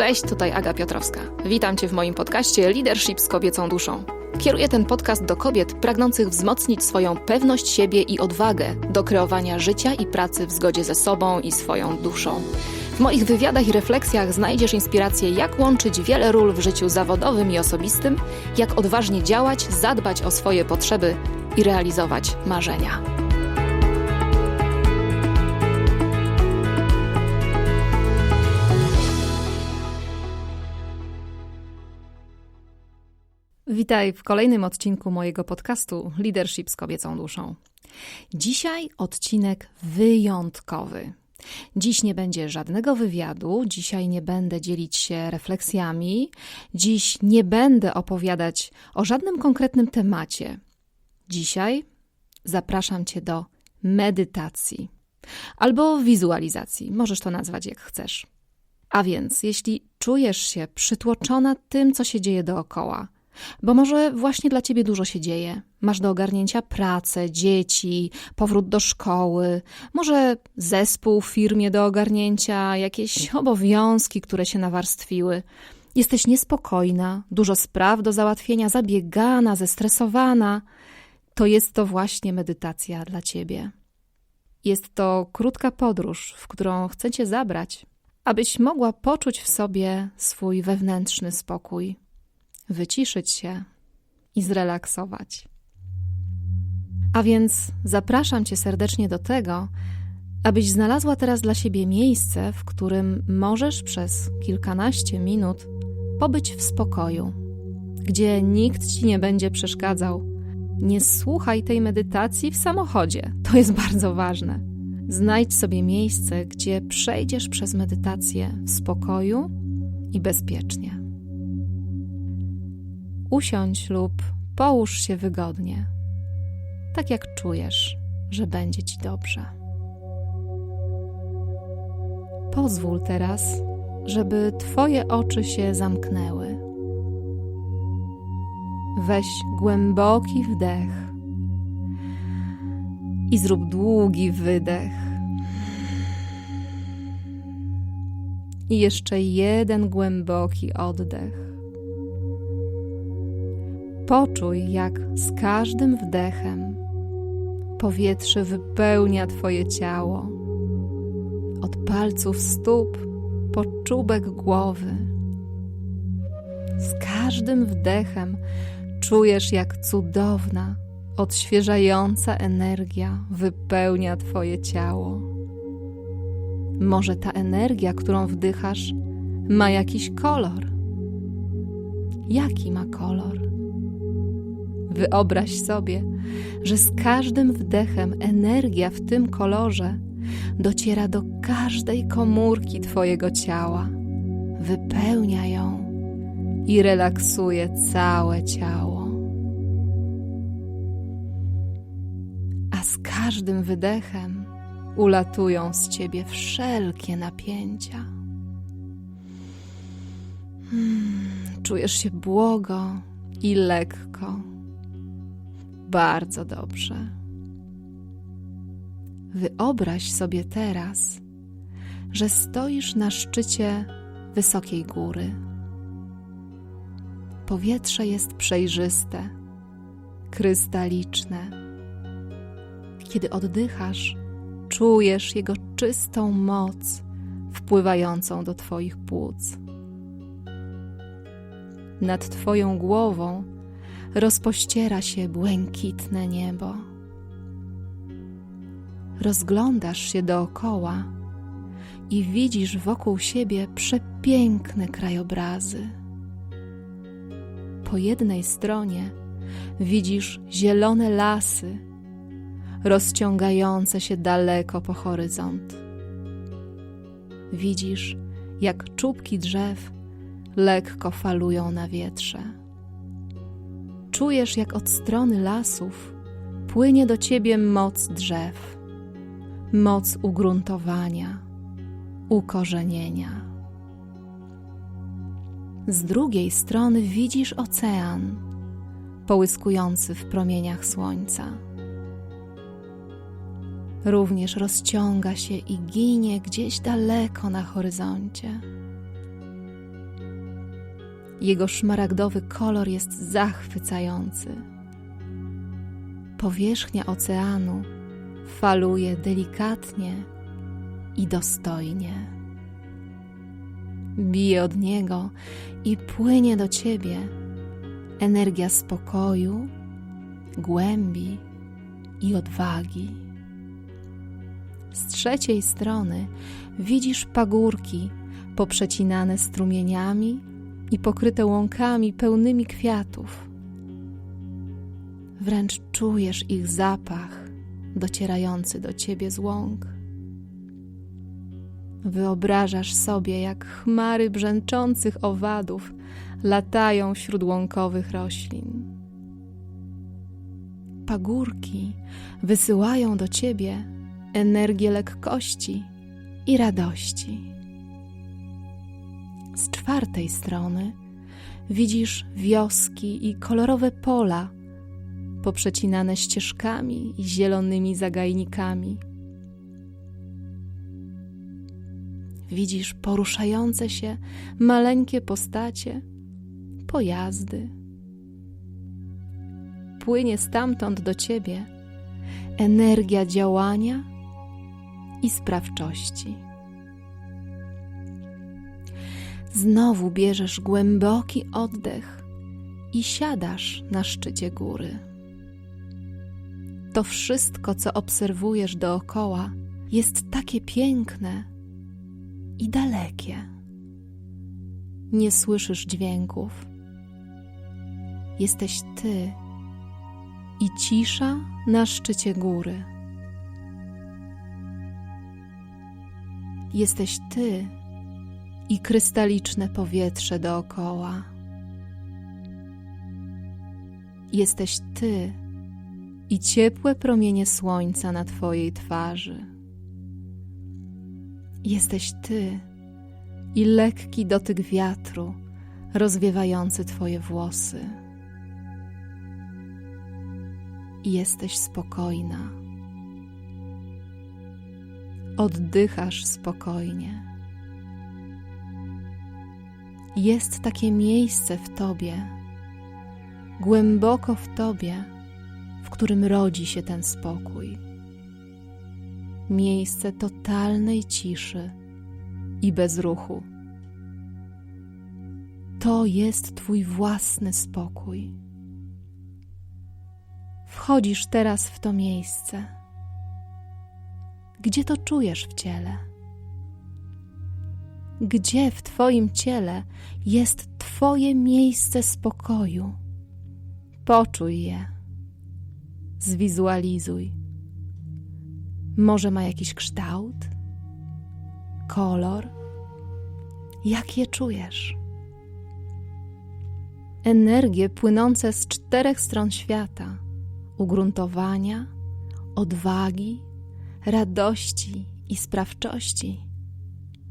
Cześć, tutaj Aga Piotrowska. Witam Cię w moim podcaście Leadership z kobiecą duszą. Kieruję ten podcast do kobiet pragnących wzmocnić swoją pewność siebie i odwagę do kreowania życia i pracy w zgodzie ze sobą i swoją duszą. W moich wywiadach i refleksjach znajdziesz inspirację, jak łączyć wiele ról w życiu zawodowym i osobistym, jak odważnie działać, zadbać o swoje potrzeby i realizować marzenia. Witaj w kolejnym odcinku mojego podcastu Leadership z kobiecą duszą. Dzisiaj odcinek wyjątkowy. Dziś nie będzie żadnego wywiadu, dzisiaj nie będę dzielić się refleksjami, dziś nie będę opowiadać o żadnym konkretnym temacie. Dzisiaj zapraszam Cię do medytacji albo wizualizacji, możesz to nazwać jak chcesz. A więc, jeśli czujesz się przytłoczona tym, co się dzieje dookoła, bo może właśnie dla ciebie dużo się dzieje. Masz do ogarnięcia pracę, dzieci, powrót do szkoły, może zespół w firmie do ogarnięcia, jakieś obowiązki, które się nawarstwiły. Jesteś niespokojna, dużo spraw do załatwienia, zabiegana, zestresowana. To jest to właśnie medytacja dla ciebie. Jest to krótka podróż, w którą chcę cię zabrać, abyś mogła poczuć w sobie swój wewnętrzny spokój wyciszyć się i zrelaksować. A więc zapraszam Cię serdecznie do tego, abyś znalazła teraz dla siebie miejsce, w którym możesz przez kilkanaście minut pobyć w spokoju, gdzie nikt Ci nie będzie przeszkadzał. Nie słuchaj tej medytacji w samochodzie, to jest bardzo ważne. Znajdź sobie miejsce, gdzie przejdziesz przez medytację w spokoju i bezpiecznie. Usiądź lub połóż się wygodnie, tak jak czujesz, że będzie ci dobrze. Pozwól teraz, żeby Twoje oczy się zamknęły. Weź głęboki wdech i zrób długi wydech. I jeszcze jeden głęboki oddech. Poczuj, jak z każdym wdechem powietrze wypełnia Twoje ciało. Od palców stóp po czubek głowy. Z każdym wdechem czujesz, jak cudowna, odświeżająca energia wypełnia Twoje ciało. Może ta energia, którą wdychasz, ma jakiś kolor. Jaki ma kolor? Wyobraź sobie, że z każdym wdechem energia w tym kolorze dociera do każdej komórki Twojego ciała, wypełnia ją i relaksuje całe ciało. A z każdym wydechem ulatują z Ciebie wszelkie napięcia. Hmm, czujesz się błogo i lekko bardzo dobrze. Wyobraź sobie teraz, że stoisz na szczycie wysokiej góry. Powietrze jest przejrzyste, krystaliczne. Kiedy oddychasz, czujesz jego czystą moc wpływającą do Twoich płuc. Nad Twoją głową rozpościera się błękitne niebo. Rozglądasz się dookoła i widzisz wokół siebie przepiękne krajobrazy. Po jednej stronie widzisz zielone lasy, rozciągające się daleko po horyzont. Widzisz, jak czubki drzew lekko falują na wietrze czujesz, jak od strony lasów płynie do ciebie moc drzew, moc ugruntowania, ukorzenienia. Z drugiej strony widzisz ocean, połyskujący w promieniach słońca. Również rozciąga się i ginie gdzieś daleko na horyzoncie. Jego szmaragdowy kolor jest zachwycający. Powierzchnia oceanu faluje delikatnie i dostojnie. Bije od niego i płynie do ciebie energia spokoju, głębi i odwagi. Z trzeciej strony widzisz pagórki poprzecinane strumieniami i pokryte łąkami pełnymi kwiatów. Wręcz czujesz ich zapach docierający do ciebie z łąk. Wyobrażasz sobie, jak chmary brzęczących owadów latają wśród łąkowych roślin. Pagórki wysyłają do ciebie energię lekkości i radości. Czwartej strony widzisz wioski i kolorowe pola, poprzecinane ścieżkami i zielonymi zagajnikami. Widzisz poruszające się maleńkie postacie, pojazdy. Płynie stamtąd do ciebie energia działania i sprawczości. Znowu bierzesz głęboki oddech i siadasz na szczycie góry. To wszystko, co obserwujesz dookoła, jest takie piękne i dalekie. Nie słyszysz dźwięków. Jesteś ty i cisza na szczycie góry. Jesteś ty i krystaliczne powietrze dookoła. Jesteś ty i ciepłe promienie słońca na twojej twarzy. Jesteś ty i lekki dotyk wiatru rozwiewający twoje włosy. Jesteś spokojna. Oddychasz spokojnie. Jest takie miejsce w tobie, głęboko w tobie, w którym rodzi się ten spokój. Miejsce totalnej ciszy i bezruchu. To jest Twój własny spokój. Wchodzisz teraz w to miejsce. Gdzie to czujesz w ciele? Gdzie w Twoim ciele jest Twoje miejsce spokoju? Poczuj je. Zwizualizuj. Może ma jakiś kształt? Kolor? Jak je czujesz? Energie płynące z czterech stron świata ugruntowania, odwagi, radości i sprawczości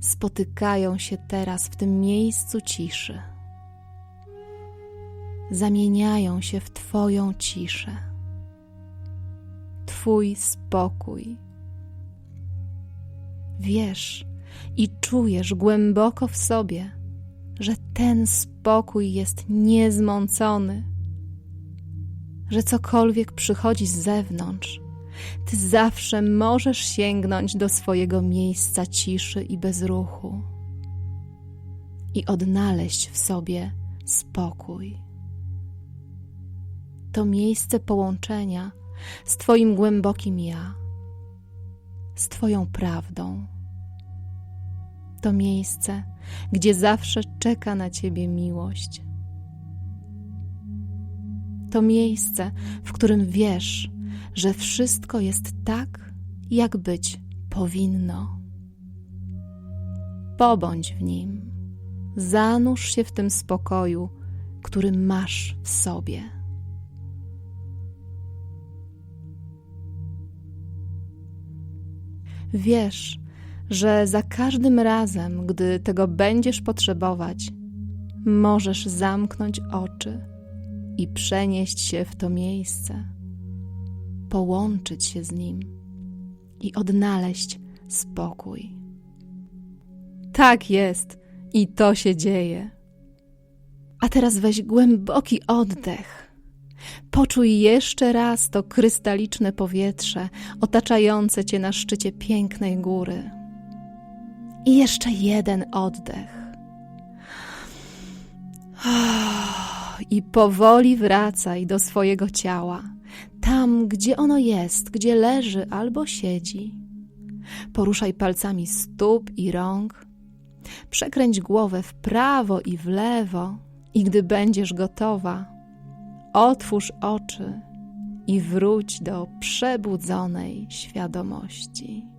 spotykają się teraz w tym miejscu ciszy. Zamieniają się w Twoją ciszę, Twój spokój. Wiesz i czujesz głęboko w sobie, że ten spokój jest niezmącony, że cokolwiek przychodzi z zewnątrz, ty zawsze możesz sięgnąć do swojego miejsca ciszy i bezruchu i odnaleźć w sobie spokój. To miejsce połączenia z Twoim głębokim ja, z Twoją prawdą. To miejsce, gdzie zawsze czeka na Ciebie miłość. To miejsce, w którym wiesz, że wszystko jest tak, jak być powinno. Pobądź w nim, zanurz się w tym spokoju, który masz w sobie. Wiesz, że za każdym razem, gdy tego będziesz potrzebować, możesz zamknąć oczy i przenieść się w to miejsce połączyć się z Nim i odnaleźć spokój. Tak jest i to się dzieje. A teraz weź głęboki oddech. Poczuj jeszcze raz to krystaliczne powietrze otaczające cię na szczycie pięknej góry. I jeszcze jeden oddech. I powoli wracaj do swojego ciała, tam gdzie ono jest, gdzie leży albo siedzi. Poruszaj palcami stóp i rąk. Przekręć głowę w prawo i w lewo, i gdy będziesz gotowa, otwórz oczy i wróć do przebudzonej świadomości.